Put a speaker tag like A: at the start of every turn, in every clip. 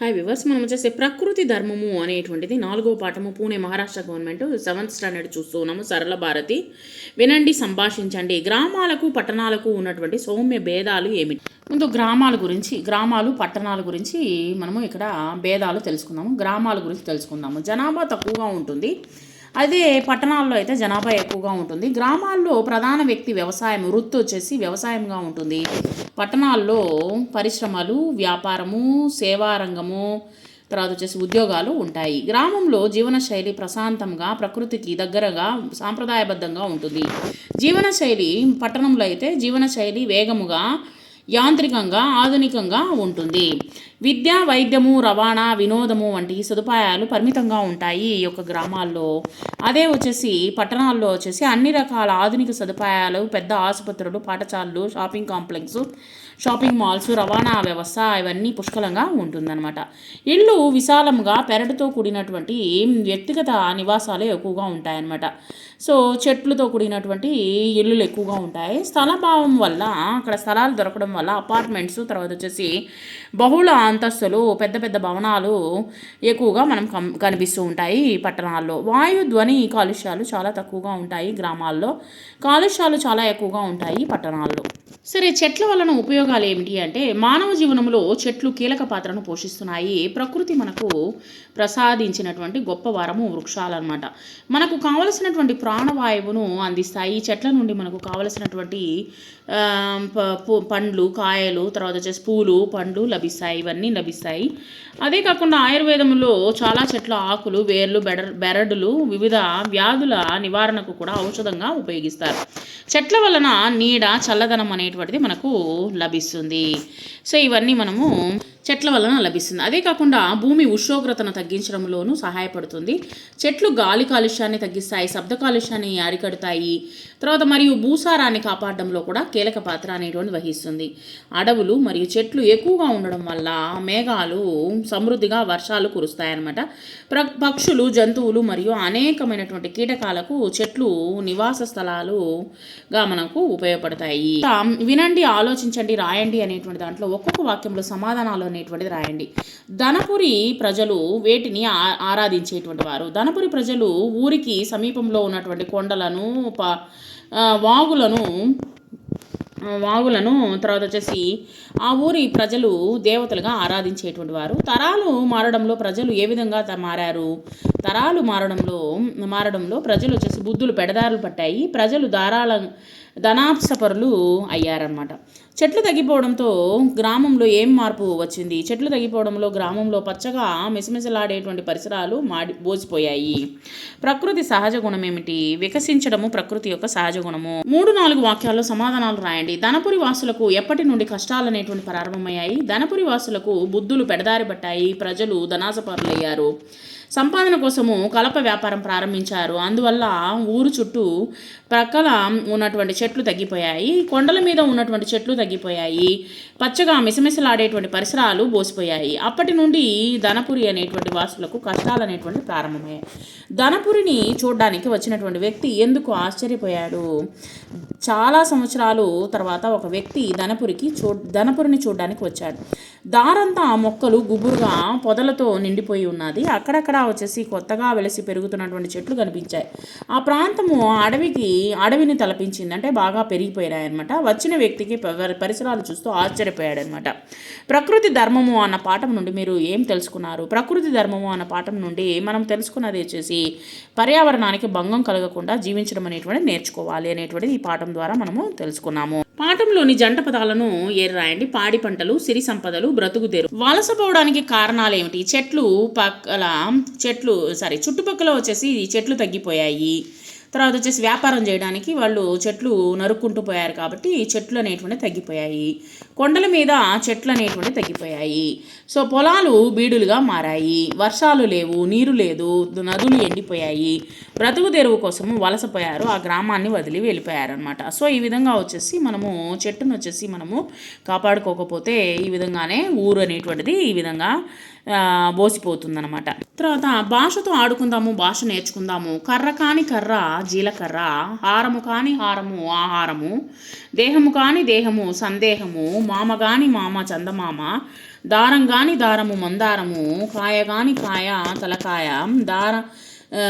A: Hi viewers మనం వచ్చేసి ప్రకృతి ధర్మము అనేటువంటిది నాలుగో పాఠము Pune Maharashtra government seventh standard చూస్తూ ఉన్నాము సరళ భారతి. వినండి సంభాషించండి. గ్రామాలకు పట్టణాలకు ఉన్నటువంటి సౌమ్య భేదాలు ఏమిటి? ముందు గ్రామాల గురించి గ్రామాలు పట్టణాల గురించి మనము ఇక్కడ భేదాలు తెలుసుకుందాము. గ్రామాల గురించి తెలుసుకుందాము. జనాభా తక్కువగా ఉంటుంది. అదే పట్టణాల్లో అయితే జనాభా ఎక్కువగా ఉంటుంది. గ్రామాల్లో ప్రధాన వ్యక్తి వ్యవసాయం వృత్తి వచ్చేసి వ్యవసాయంగా ఉంటుంది. పట్టణాల్లో పరిశ్రమలు వ్యాపారము సేవారంగము తర్వాత వచ్చేసి ఉద్యోగాలు ఉంటాయి. గ్రామంలో జీవనశైలి ప్రశాంతంగా ప్రకృతికి దగ్గరగా సాంప్రదాయబద్ధంగా ఉంటుంది. జీవనశైలి పట్టణంలో అయితే జీవనశైలి వేగముగా యాంత్రికంగా ఆధునికంగా ఉంటుంది. విద్య వైద్యము రవాణా వినోదము వంటి సదుపాయాలు పరిమితంగా ఉంటాయి ఈ యొక్క గ్రామాల్లో. అదే వచ్చేసి పట్టణాల్లో వచ్చేసి అన్ని రకాల ఆధునిక సదుపాయాలు పెద్ద ఆసుపత్రులు పాఠశాలలు షాపింగ్ కాంప్లెక్స్ షాపింగ్ మాల్స్ రవాణా వ్యవస్థ ఇవన్నీ పుష్కలంగా ఉంటుందన్నమాట. ఇళ్ళు విశాలంగా పెరటితో కూడినటువంటి వ్యక్తిగత నివాసాలే ఎక్కువగా ఉంటాయన్నమాట. సో చెట్లతో కూడినటువంటి ఇల్లులు ఎక్కువగా ఉంటాయి. స్థలభావం వల్ల అక్కడ స్థలాలు దొరకడం వల్ల అపార్ట్మెంట్స్ తర్వాత వచ్చేసి బహుళ అంతస్తులు పెద్ద పెద్ద భవనాలు ఎక్కువగా మనం కం కనిపిస్తూ ఉంటాయి పట్టణాల్లో. వాయు ధ్వని కాలుష్యాలు చాలా తక్కువగా ఉంటాయి గ్రామాల్లో. కాలుష్యాలు చాలా ఎక్కువగా ఉంటాయి పట్టణాల్లో. సరే చెట్ల వలన ఉపయోగాలు ఏమిటి అంటే మానవ జీవనంలో చెట్లు కీలక పాత్రను పోషిస్తున్నాయి. ప్రకృతి మనకు ప్రసాదించినటువంటి గొప్ప వరము వృక్షాలన్నమాట. మనకు కావలసినటువంటి ప్రాణవాయువును అందిస్తాయి. చెట్ల నుండి మనకు కావలసినటువంటి ప- పండ్లు కాయలు తర్వాత వచ్చేసి పూలు పండ్లు లభిస్తాయి. ఇవన్నీ లభిస్తాయి. అదే కాకుండా ఆయుర్వేదంలో చాలా చెట్ల ఆకులు వేర్లు బెడ బెరడులు వివిధ వ్యాధుల నివారణకు కూడా ఔషధంగా ఉపయోగిస్తారు. చెట్ల వలన నీడ చల్లదనం అనేటువంటిది మనకు లభిస్తుంది. సో ఇవన్నీ మనము చెట్ల వలన లభిస్తుంది. అదే కాకుండా భూమి ఉష్ణోగ్రతను తగ్గించడంలోనూ సహాయపడుతుంది. చెట్లు గాలి కాలుష్యాన్ని తగ్గిస్తాయి శబ్ద కాలుష్యాన్ని అరికడతాయి. తర్వాత మరియు భూసారాన్ని కాపాడడంలో కూడా కీలక పాత్ర అనేటువంటి వహిస్తుంది. అడవులు మరియు చెట్లు ఎక్కువగా ఉండడం వల్ల మేఘాలు సమృద్ధిగా వర్షాలు కురుస్తాయన్నమాట. ప్ర పక్షులు జంతువులు మరియు అనేకమైనటువంటి కీటకాలకు చెట్లు నివాస స్థలాలుగా మనకు ఉపయోగపడతాయి. వినండి ఆలోచించండి రాయండి అనేటువంటి దాంట్లో ఒక్కొక్క వాక్యంలో సమాధానాలు అనేటువంటిది రాయండి. ధనపురి ప్రజలు వేటిని ఆ- ఆరాధించేటువంటి వారు? ధనపురి ప్రజలు ఊరికి సమీపంలో ఉన్నటువంటి కొండలను ప వాగులను వాగులను తర్వాత వచ్చేసి ఆ ఊరి ప్రజలు దేవతలుగా ఆరాధించేటువంటి వారు. తరాలు మారడంలో ప్రజలు ఏ విధంగా మారారు? తరాలు మారడంలో మారడంలో ప్రజలు వచ్చేసి బుద్ధులు పెడదారులు పట్టాయి. ప్రజలు ధారాళ ధనాప్సపరులు అయ్యారనమాట చెట్లు తగ్గిపోవడంతో గ్రామంలో ఏం మార్పు వచ్చింది? చెట్లు తగ్గిపోవడంలో గ్రామంలో పచ్చగా మిసమిసలాడేటువంటి పరిసరాలు మాడి బోసిపోయాయి. ప్రకృతి సహజ గుణం ఏమిటి? వికసించడము ప్రకృతి యొక్క సహజ గుణము. మూడు నాలుగు వాక్యాల్లో సమాధానాలు రాయండి. ధనపురి వాసులకు ఎప్పటి నుండి కష్టాలు అనేటువంటి ప్రారంభమయ్యాయి? ధనపురి వాసులకు బుద్ధులు పెడదారి పట్టాయి. ప్రజలు ధనాసపరులయ్యారు సంపాదన కోసము కలప వ్యాపారం ప్రారంభించారు. అందువల్ల ఊరు చుట్టూ ప్రక్కల ఉన్నటువంటి చెట్లు తగ్గిపోయాయి. కొండల మీద ఉన్నటువంటి చెట్లు తగ్గిపోయాయి. పచ్చగా మిసమిసలాడేటువంటి పరిసరాలు బోసిపోయాయి. అప్పటి నుండి ధనపురి అనేటువంటి వాసులకు కష్టాలు అనేటువంటి ప్రారంభమయ్యాయి ధనపురిని చూడడానికి వచ్చినటువంటి వ్యక్తి ఎందుకు ఆశ్చర్యపోయాడు? చాలా సంవత్సరాలు తర్వాత ఒక వ్యక్తి ధనపురికి చూ ధనపురిని చూడడానికి వచ్చాడు. దారంతా మొక్కలు గుబురుగా పొదలతో నిండిపోయి ఉన్నది. అక్కడక్కడ వచ్చేసి కొత్తగా వెలిసి పెరుగుతున్నటువంటి చెట్లు కనిపించాయి. ఆ ప్రాంతము అడవికి అడవిని తలపించింది. అంటే బాగా పెరిగిపోయాయి అనమాట వచ్చిన వ్యక్తికి పరిసరాలు చూస్తూ ఆశ్చర్యపోయాడు అనమాట ప్రకృతి ధర్మము అన్న పాఠం నుండి మీరు ఏం తెలుసుకున్నారు? ప్రకృతి ధర్మము అన్న పాఠం నుండి మనం తెలుసుకున్నది వచ్చేసి పర్యావరణానికి భంగం కలగకుండా జీవించడం అనేటువంటిది నేర్చుకోవాలి అనేటువంటిది ఈ పాఠం ద్వారా మనము తెలుసుకున్నాము. పాఠంలోని జంట పదాలను ఏరి రాయండి పాడి పంటలు సిరి సంపదలు బ్రతుకుదేరు వలసపోవడానికి కారణాలు ఏమిటి చెట్లు పక్కల చెట్లు సారీ చుట్టుపక్కల వచ్చేసి చెట్లు తగ్గిపోయాయి. తర్వాత వచ్చేసి వ్యాపారం చేయడానికి వాళ్ళు చెట్లు నరుక్కుంటూ పోయారు కాబట్టి చెట్లు అనేటువంటి తగ్గిపోయాయి. కొండల మీద చెట్లు అనేటువంటి తగ్గిపోయాయి. సో పొలాలు బీడులుగా మారాయి. వర్షాలు లేవు నీరు లేదు నదులు ఎండిపోయాయి. బ్రతుకు తెరువు కోసము వలసపోయారు. ఆ గ్రామాన్ని వదిలి వెళ్ళిపోయారు అనమాట సో ఈ విధంగా వచ్చేసి మనము చెట్టును వచ్చేసి మనము కాపాడుకోకపోతే ఈ విధంగానే ఊరు అనేటువంటిది ఈ విధంగా బోసిపోతుందనమాట తర్వాత భాషతో ఆడుకుందాము భాష నేర్చుకుందాము. కర్ర కాని కర్ర జీలకర్ర. హారము కాని హారము ఆహారము. దేహము కాని దేహము సందేహము. మామ కాని మామ చందమామ దారం గాని దారము మందారము కాయ గాని కాయ తలకాయ దార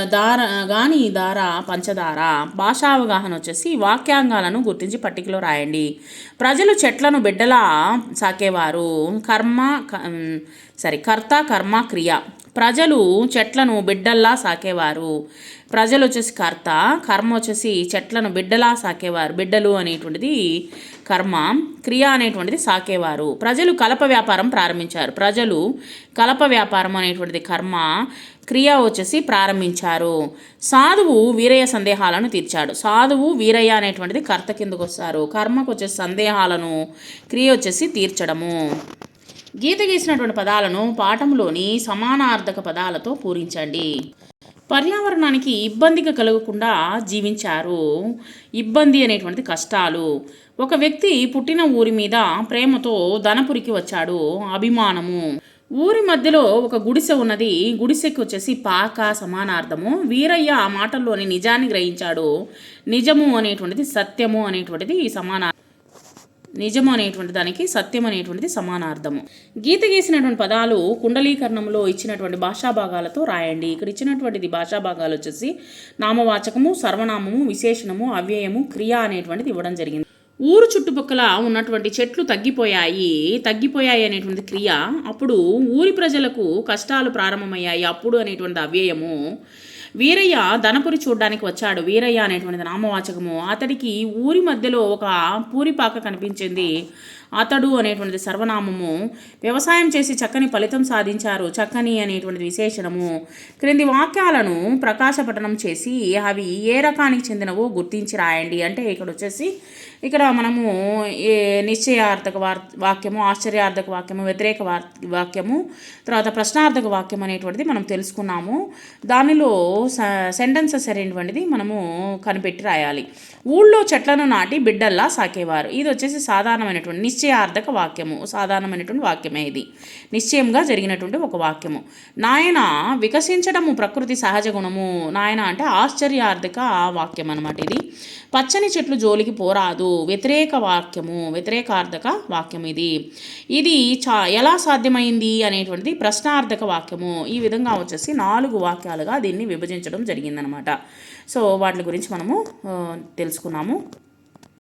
A: దార గాని దార పంచదార భాషా అవగాహన వచ్చేసి వాక్యాంగాలను గుర్తించి పట్టికలో రాయండి. ప్రజలు చెట్లను బిడ్డలా సాకేవారు. కర్మ క- సారీ కర్త కర్మ క్రియ. ప్రజలు చెట్లను బిడ్డల్లా సాకేవారు. ప్రజలు వచ్చేసి కర్త కర్మ వచ్చేసి చెట్లను బిడ్డలా సాకేవారు. బిడ్డలు అనేటువంటిది కర్మ క్రియ అనేటువంటిది సాకేవారు. ప్రజలు కలప వ్యాపారం ప్రారంభించారు. ప్రజలు కలప వ్యాపారం అనేటువంటిది కర్మ క్రియ వచ్చేసి ప్రారంభించారు. సాధువు వీరయ్య సందేహాలను తీర్చాడు. సాధువు వీరయ్య అనేటువంటిది కర్త కిందకు వస్తారు. కర్మకు వచ్చేసి సందేహాలను క్రియ వచ్చేసి తీర్చడము. గీత గీసినటువంటి పదాలను పాఠంలోని సమానార్థక పదాలతో పూరించండి. పర్యావరణానికి ఇబ్బందిగా కలగకుండా జీవించారు. ఇబ్బంది అనేటువంటి కష్టాలు. ఒక వ్యక్తి పుట్టిన ఊరి మీద ప్రేమతో ధనపురికి వచ్చాడు. అభిమానము. ఊరి మధ్యలో ఒక గుడిసె ఉన్నది. గుడిసెకి వచ్చేసి పాక సమానార్థము. వీరయ్య ఆ మాటల్లోని నిజాన్ని గ్రహించాడు. నిజము అనేటువంటిది సత్యము అనేటువంటిది సమానార్థం నిజం అనేటువంటి దానికి సత్యం అనేటువంటిది సమానార్థము. గీత గీసినటువంటి పదాలు కుండలీకరణంలో ఇచ్చినటువంటి భాషా భాగాలతో రాయండి. ఇక్కడ ఇచ్చినటువంటిది భాషా భాగాలు వచ్చేసి నామవాచకము సర్వనామము విశేషణము అవ్యయము క్రియ అనేటువంటిది ఇవ్వడం జరిగింది. ఊరు చుట్టుపక్కల ఉన్నటువంటి చెట్లు తగ్గిపోయాయి. తగ్గిపోయాయి అనేటువంటి క్రియ. అప్పుడు ఊరి ప్రజలకు కష్టాలు ప్రారంభమయ్యాయి. అప్పుడు అనేటువంటి అవ్యయము. వీరయ్య ధనపురి చూడ్డానికి వచ్చాడు. వీరయ్య అనేటువంటిది నామవాచకము. అతడికి ఊరి మధ్యలో ఒక పూరిపాక కనిపించింది. అతడు అనేటువంటిది సర్వనామము. వ్యవసాయం చేసి చక్కని ఫలితం సాధించారు. చక్కని అనేటువంటిది విశేషణము. క్రింది వాక్యాలను ప్రకాశపటనం చేసి అవి ఏ రకానికి చెందినవో గుర్తించి రాయండి. అంటే ఇక్కడ వచ్చేసి ఇక్కడ మనము ఏ నిశ్చయార్థక వార్ వాక్యము ఆశ్చర్యార్థక వాక్యము వ్యతిరేక వార్ వాక్యము తర్వాత ప్రశ్నార్థక వాక్యం అనేటువంటిది మనం తెలుసుకున్నాము. దానిలో సెంటెన్సెస్ అనేటువంటిది మనము కనిపెట్టి రాయాలి. ఊళ్ళో చెట్లను నాటి బిడ్డల్లా సాకేవారు. ఇది వచ్చేసి సాధారణమైనటువంటి నిశ్చయార్థక వాక్యము. సాధారణమైనటువంటి వాక్యమే ఇది. నిశ్చయంగా జరిగినటువంటి ఒక వాక్యము. నాయన వికసించడము ప్రకృతి సహజ గుణము. నాయన అంటే ఆశ్చర్యార్థక వాక్యం అనమాట ఇది. పచ్చని చెట్లు జోలికి పోరాదు. వ్యతిరేక వాక్యము వ్యతిరేకార్థక వాక్యం ఇది. ఇది చా ఎలా సాధ్యమైంది అనేటువంటిది ప్రశ్నార్థక వాక్యము. ఈ విధంగా వచ్చేసి నాలుగు వాక్యాలుగా దీన్ని విభజించడం జరిగిందనమాట. సో వాటి గురించి మనము తెలుసుకున్నాము.